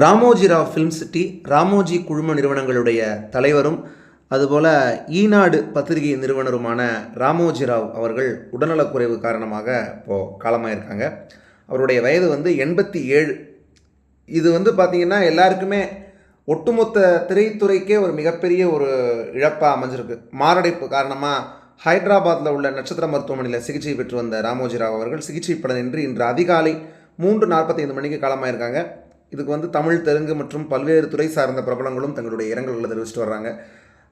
Ramoji Rao film city Ramoji குழும நிறுவனங்களுடைய தலைவரும் அதுபோல் ஈநாடு பத்திரிகை நிறுவனருமான ராமோஜிராவ் அவர்கள் உடல்நலக்குறைவு காரணமாக இப்போது காலமாயிருக்காங்க. அவருடைய வயது வந்து எண்பத்தி ஏழு. இது வந்து பார்த்திங்கன்னா எல்லாருக்குமே ஒட்டுமொத்த திரைத்துறைக்கே ஒரு மிகப்பெரிய ஒரு இழப்பாக அமைஞ்சிருக்கு. மாரடைப்பு காரணமாக ஹைதராபாத்தில் உள்ள நட்சத்திர மருத்துவமனையில் சிகிச்சை பெற்று வந்த ராமோஜிராவ் அவர்கள் சிகிச்சை பலனின்றி இன்று அதிகாலை மூன்று நாற்பத்தைந்து மணிக்கு காலமாயிருக்காங்க. இதுக்கு வந்து தமிழ் தெலுங்கு மற்றும் பல்வேறு துறை சார்ந்த பிரபலங்களும் தங்களுடைய இரங்கல்களை தெரிவிச்சிட்டு வர்றாங்க.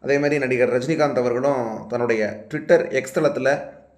அதே மாதிரி நடிகர் ரஜினிகாந்த் அவர்களும் தன்னுடைய ட்விட்டர் எக்ஸ் தளத்தில்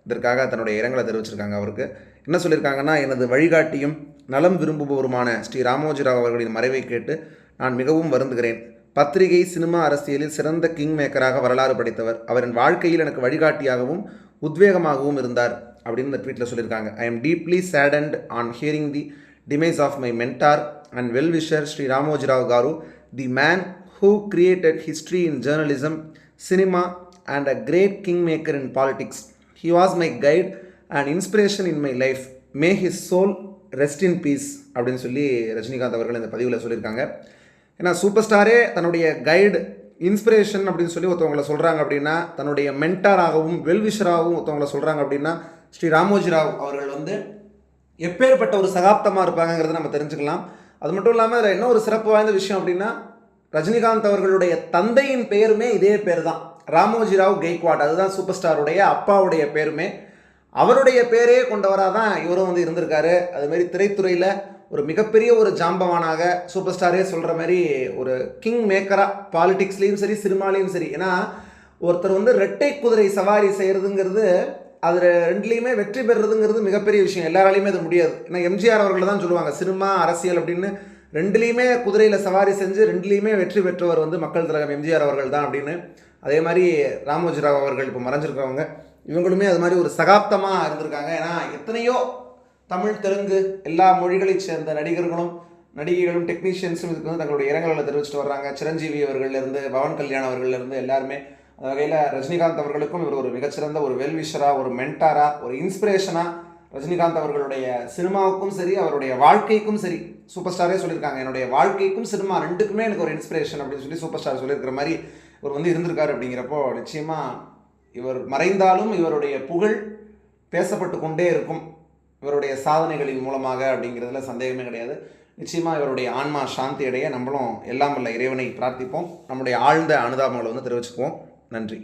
இதற்காக தன்னுடைய இரங்கலை தெரிவிச்சிருக்காங்க அவருக்கு. என்ன சொல்லியிருக்காங்கன்னா எனது வழிகாட்டியும் நலம் விரும்புபவருமான ஸ்ரீ ராமோஜிராவ் அவர்களின் மறைவை கேட்டு நான் மிகவும் வருந்துகிறேன். பத்திரிகை சினிமா அரசியலில் சிறந்த கிங் மேக்கராக வரலாறு படைத்தவர். அவரின் வாழ்க்கையில் எனக்கு வழிகாட்டியாகவும் உத்வேகமாகவும் இருந்தார் அப்படின்னு இந்த ட்வீட்டில் சொல்லியிருக்காங்க. I am deeply saddened on hearing the demise of my mentor and well wisher Shri Ramoji Rao garu the man who created history in journalism, cinema, and a great kingmaker in politics. He was my guide and inspiration in my life. May his soul rest in peace அப்படின்னு சொல்லி ரஜினிகாந்த் அவர்கள் இந்த பதிவில் சொல்லியிருக்காங்க ஏன்னா super ஸ்டாரே தன்னுடைய guide inspiration அப்படின்னு சொல்லி ஒருத்தவங்களை சொல்கிறாங்க அப்படின்னா தன்னுடைய மென்டாராகவும் வெல்விஷராகவும் ஒருத்தவங்களை சொல்கிறாங்க அப்படின்னா ஸ்ரீ ராமோஜிராவ் அவர்கள் வந்து எப்பேற்பட்ட ஒரு சகாப்தமாக இருப்பாங்கங்கிறத நம்ம தெரிஞ்சுக்கலாம் அது மட்டும் இல்லாமல் அதில் என்ன ஒரு சிறப்பு வாய்ந்த விஷயம் அப்படின்னா ரஜினிகாந்த் அவர்களுடைய தந்தையின் பெயருமே இதே பேர் தான் ராமோஜிராவ் கெய்க்வாட் அதுதான் சூப்பர் ஸ்டாருடைய அப்பாவுடைய பேருமே. அவருடைய பேரே கொண்டவராக தான் இவரும் வந்து இருந்திருக்காரு. அதுமாரி திரைத்துறையில் ஒரு மிகப்பெரிய ஒரு ஜாம்பவானாக சூப்பர் ஸ்டாரே சொல்கிற மாதிரி ஒரு கிங் மேக்கராக பாலிடிக்ஸ்லேயும் சரி சினிமாலேயும் சரி. ஏன்னா ஒருத்தர் வந்து ரெட்டை குதிரை சவாரி செய்கிறதுங்கிறது அதில் ரெண்டுலேயுமே வெற்றி பெறுறதுங்கிறது மிகப்பெரிய விஷயம். எல்லாராலையுமே அது முடியாது. ஏன்னா எம்ஜிஆர் அவர்கள் தான் சொல்லுவாங்க சினிமா அரசியல் அப்படின்னு. ரெண்டுலேயுமே குதிரையில் சவாரி செஞ்சு ரெண்டுலேயுமே வெற்றி பெற்றவர் வந்து மக்கள் திலகம் எம்ஜிஆர் அவர்கள் தான் அப்படின்னு. அதே மாதிரி ராமோஜிராவ் அவர்கள் இப்போ மறைஞ்சிருக்கிறவங்க இவங்களுமே அது மாதிரி ஒரு சகாப்தமாக இருந்திருக்காங்க. ஏன்னா எத்தனையோ தமிழ் தெலுங்கு எல்லா மொழிகளைச் சேர்ந்த நடிகர்களும் நடிகைகளும் டெக்னீஷியன்ஸும் இதுக்கு வந்து தங்களுடைய இரங்கல்களை தெரிவிச்சிட்டு வர்றாங்க. சிரஞ்சீவி அவர்கள்லேருந்து பவன் கல்யாண் அவர்கள்லேருந்து எல்லாருமே அந்த வகையில் ரஜினிகாந்த் அவர்களுக்கும் இவர் ஒரு மிகச்சிறந்த ஒரு வெல்விஷராக ஒரு மென்டாராக ஒரு இன்ஸ்பிரேஷனாக ரஜினிகாந்த் அவர்களுடைய சினிமாவுக்கும் சரி அவருடைய வாழ்க்கைக்கும் சரி சூப்பர் ஸ்டாரே சொல்லியிருக்காங்க. என்னுடைய வாழ்க்கைக்கும் சினிமா ரெண்டுக்குமே எனக்கு ஒரு இன்ஸ்பிரேஷன் அப்படின்னு சொல்லி சூப்பர் ஸ்டார் சொல்லியிருக்கிற மாதிரி இவர் வந்து இருந்திருக்காரு அப்படிங்கிறப்போ நிச்சயமாக இவர் மறைந்தாலும் இவருடைய புகழ் பேசப்பட்டு கொண்டே இருக்கும். இவருடைய சாதனைகளின் மூலமாக அப்படிங்கிறதுல சந்தேகமே கிடையாது. நிச்சயமாக இவருடைய ஆன்மா சாந்தி அடைய நம்மளும் எல்லாம் வல்ல இறைவனை பிரார்த்திப்போம். நம்முடைய ஆழ்ந்த அனுதாபங்களை வந்து தெரிவிச்சுக்குவோம். நன்றி.